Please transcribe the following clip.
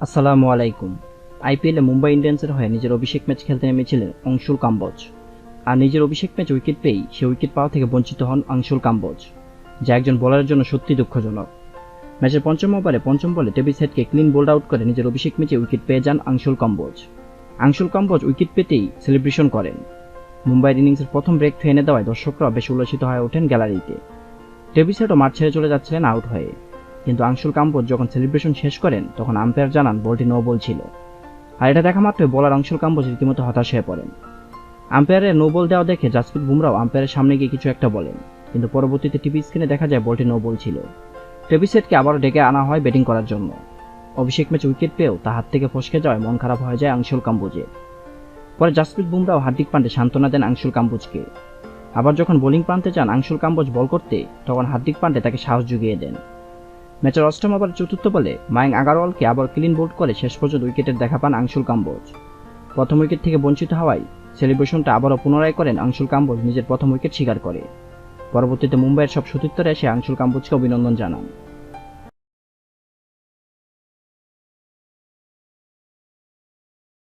আসসালামু আলাইকুম। আইপিএলে মুম্বাই ইন্ডিয়ান্সের হয়ে নিজের অভিষেক ম্যাচ খেলতে নেমেছিলেন অংশুল কাম্বজ। আর নিজের অভিষেক ম্যাচ উইকেট পেয়েই সে উইকেট পাওয়া থেকে বঞ্চিত হন আংশুল কাম্বজ, যা একজন বোলারের জন্য সত্যি দুঃখজনক। ম্যাচের পঞ্চম ওভারে পঞ্চম বলে টেবিস সেটকে ক্লিন বোল্ড আউট করে নিজের অভিষেক ম্যাচে উইকেট পেয়ে যান আংশুল কাম্বজ। আংশুল কাম্বজ উইকেট পেতেই সেলিব্রেশন করেন। মুম্বাইয়ের ইনিংসের প্রথম ব্রেক এনে দেওয়ায় দর্শকরা বেশ উল্লসিত হয়ে ওঠেন গ্যালারিতে। টেবিস হেডও মাঠ ছেড়ে চলে যাচ্ছিলেন আউট হয়ে। কিন্তু আংশুল কাম্পোজ যখন সেলিব্রেশন শেষ করেন, তখন আম্পায়ার জানান, বলটি নো বল ছিল। আর এটা দেখা মাত্রই বলার আংশুল কাম্পোজ রীতিমতো হতাশ হয়ে পড়েন। আম্পায়ারের নো বল দেওয়া দেখে জাসপ্রীত বুমরাও আম্পায়ারের সামনে গিয়ে কিছু একটা বলেন। কিন্তু পরবর্তীতে টিভি স্ক্রিনে দেখা যায় বলটি নো বল ছিল টেবিসেটকে আবারও ডেকে আনা হয় ব্যাটিং করার জন্য। অভিষেক ম্যাচ উইকেট পেয়েও তা হাত থেকে ফসকে যাওয়ায় মন খারাপ হয়ে যায় আংশুল কাম্বোজের পরে জাসপ্রীত বুমরাও হার্দিক পান্ডে সান্ত্বনা দেন আংশুল কাম্বুজকে আবার যখন বোলিং প্রান্তে যান আংশুল কাম্বোজ বল করতে, তখন হার্দিক পান্ডে তাকে সাহস জুগিয়ে দেন। ম্যাচের অষ্টম ওভার চতুর্থ বলে মায়ং আগারওয়ালকে আবার ক্লিন বোল্ড করে শেষ পর্যন্ত উইকেটের দেখা পান আংশুল কাম্বোজ। প্রথম উইকেট থেকে বঞ্চিত হওয়ায় সেলিব্রেশনটা আবারও পুনরায় করেন আংশুল কাম্বোজ, নিজের প্রথম উইকেট স্বীকার করে। পরবর্তীতে মুম্বাইয়ের সব সতীর্থরা এসে আংশুল কাম্বোজকে অভিনন্দন জানান।